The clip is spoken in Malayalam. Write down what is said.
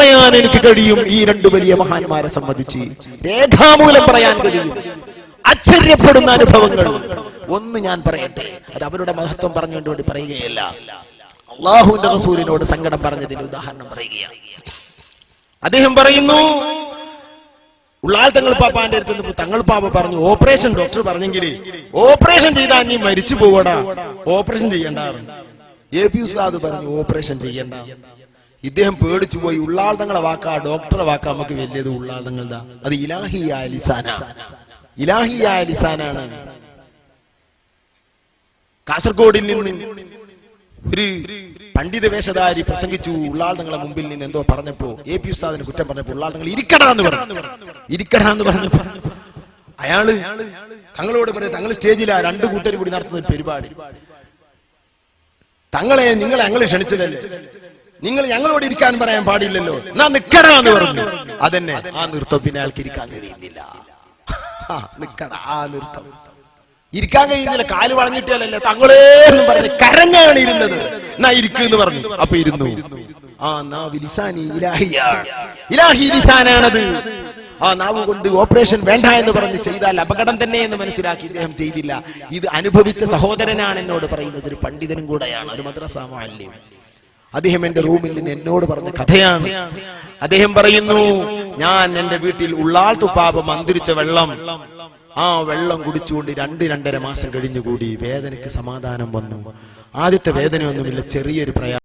പറയാൻ എനിക്ക് കഴിയും. ഈ രണ്ട് വലിയ മഹാന്മാരെ സംബന്ധിച്ച് രേഖാമൂലം പറയാൻ കഴിയും. ആശ്ചര്യപ്പെടുന്ന അനുഭവങ്ങൾ. ഒന്ന് ഞാൻ പറയട്ടെ. അത് അവരുടെ മഹത്വം പറഞ്ഞുകൊണ്ട് വേണ്ടി പറയുകയല്ല. അള്ളാഹുവിന്റെ റസൂലിനോട് സങ്കടം പറഞ്ഞതിന് ഉദാഹരണം പറയുകയാണ്. അദ്ദേഹം പറയുന്നു ഉള്ളാൽ തങ്ങൾ പാപ്പാന്റെ അടുത്ത് നിന്ന് തങ്ങൾ പാപ്പ പറഞ്ഞു ഓപ്പറേഷൻ ഡോക്ടർ പറഞ്ഞെങ്കിൽ ഓപ്പറേഷൻ ചെയ്താൽ നീ മരിച്ചു പോവടാ. ഓപ്പറേഷൻ ചെയ്യണ്ട. എ പി ഉസ്താദ് പറഞ്ഞു ഓപ്പറേഷൻ ചെയ്യണ്ട. ഇദ്ദേഹം പേടിച്ചു പോയി ഉള്ളാളതങ്ങളെ വാക്കാ ഡോക്ടറെ വാക്കാ നമുക്ക് വലിയത് ഉള്ളാൾ തങ്ങളുതാ അത് ഇലാഹിയായ ലിസാന. ഇലാഹിയായ ലിസാനാണ്. കാസർഗോഡിൽ നിന്ന് ഒരു പണ്ഡിത വേഷധാരി പ്രസംഗിച്ചു ഉള്ളാളതങ്ങളെ മുമ്പിൽ നിന്ന് എന്തോ പറഞ്ഞപ്പോ എ പി ഉസ്താദിന് കുറ്റം പറഞ്ഞപ്പോ ഉള്ളാൾ തങ്ങൾ ഇരിക്കടാ എന്ന് പറഞ്ഞു. ഇരിക്കടാ എന്ന് അയാൾ തങ്ങളോട് പറയും തങ്ങൾ സ്റ്റേജിലാ രണ്ട് കൂട്ടരും കൂടി നടത്തുന്ന പരിപാടി. തങ്ങളെ നിങ്ങളെ ഞങ്ങൾ ക്ഷണിച്ചതല്ലേ? നിങ്ങൾ ഞങ്ങളോട് ഇരിക്കാൻ പറയാൻ പാടില്ലല്ലോ. എന്നാ നിക്കടാന്ന് പറഞ്ഞു. അതന്നെ. ആ നൃത്തം പിന്നെ അയാൾക്ക് ഇരിക്കാൻ കഴിയുന്നില്ല. ആ, ഇരിക്കാൻ കഴിയുന്നില്ല. കാൽ വളഞ്ഞിട്ടല്ലേ തങ്ങളേ എന്ന് പറഞ്ഞ് കരഞ്ഞാണ് ഇരുന്നത്. എന്നാ ഇരിക്കു എന്ന് പറഞ്ഞു. അപ്പൊ ഇരുന്നു. ആ നാവ് ലിസാനി ഇലാഹി ലിസാനാണത്. ആ നാവ് കൊണ്ട് ഓപ്പറേഷൻ വേണ്ട എന്ന് പറഞ്ഞ് ചെയ്താൽ അപകടം തന്നെ എന്ന് മനസ്സിലാക്കി ഇദ്ദേഹം ചെയ്തില്ല. ഇത് അനുഭവിച്ച സഹോദരനാണ് എന്നോട് പറയുന്നത്. ഒരു പണ്ഡിതനും കൂടെയാണ്. ഒരു മദ്രസ അദ്ദേഹം എന്റെ റൂമിൽ നിന്ന് എന്നോട് പറഞ്ഞ കഥയാണ്. അദ്ദേഹം പറയുന്നു ഞാൻ എന്റെ വീട്ടിൽ ഉള്ളാൾ തുപ്പാപ മന്ദിരിച്ച വെള്ളം. ആ വെള്ളം കുടിച്ചുകൊണ്ട് രണ്ട് രണ്ടര മാസം കഴിഞ്ഞുകൂടി വേദനയ്ക്ക് സമാധാനം വന്നു. ആദ്യത്തെ വേദനയൊന്നുമില്ല ചെറിയൊരു പ്രയാസം